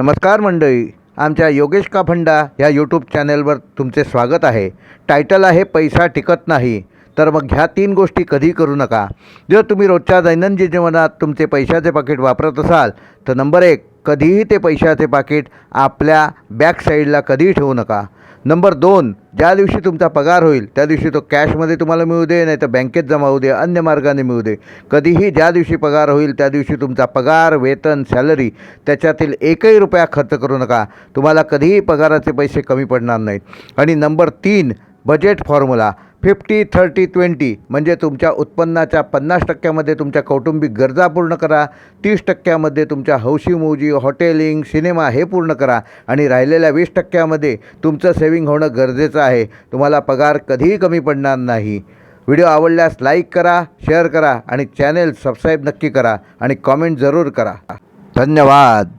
नमस्कार मंडळी आमच्या योगेश का फंडा या यूट्यूब चॅनेलवर तुमचे स्वागत आहे. टायटल आहे पैसा टिकत नाही. तर मग ह्या तीन गोष्टी कधी करू नका. जर तुम्ही रोजच्या दैनंदिन जीवनात तुमचे पैशाचे पाकिट वापरत असाल तर नंबर एक कधीही ते पैशाचे पाकिट आपल्या बॅक साईडला कधीही ठेवू नका. नंबर दोन ज्या दिवशी तुमचा पगार होईल त्या दिवशी तो कॅशमध्ये तुम्हाला मिळू दे नाही तर बँकेत जमा होऊ दे अन्य मार्गाने मिळू दे. कधीही ज्या दिवशी पगार होईल त्या दिवशी तुमचा पगार वेतन सॅलरी त्याच्यातील एकही रुपया खर्च करू नका. तुम्हाला कधीही पगाराचे पैसे कमी पडणार नाहीत. आणि नंबर तीन budget formula. Fifty thirty twenty म्हणजे तुमच्या उत्पन्नाच्या पन्नास टक्क्यामध्ये तुमच्या कौटुंबिक गरजा पूर्ण करा. तीस टक्क्यामध्ये तुमच्या हौशी मौजी हॉटेलिंग सिनेमा हे पूर्ण करा. आणि राहिलेल्या वीस टक्क्यामध्ये तुमचं सेविंग होणं गरजेचं आहे. तुम्हाला पगार कधीही कमी पडणार नाही. व्हिडिओ आवडल्यास लाईक करा शेअर करा आणि चॅनेल सबस्क्राईब नक्की करा आणि कॉमेंट जरूर करा. धन्यवाद.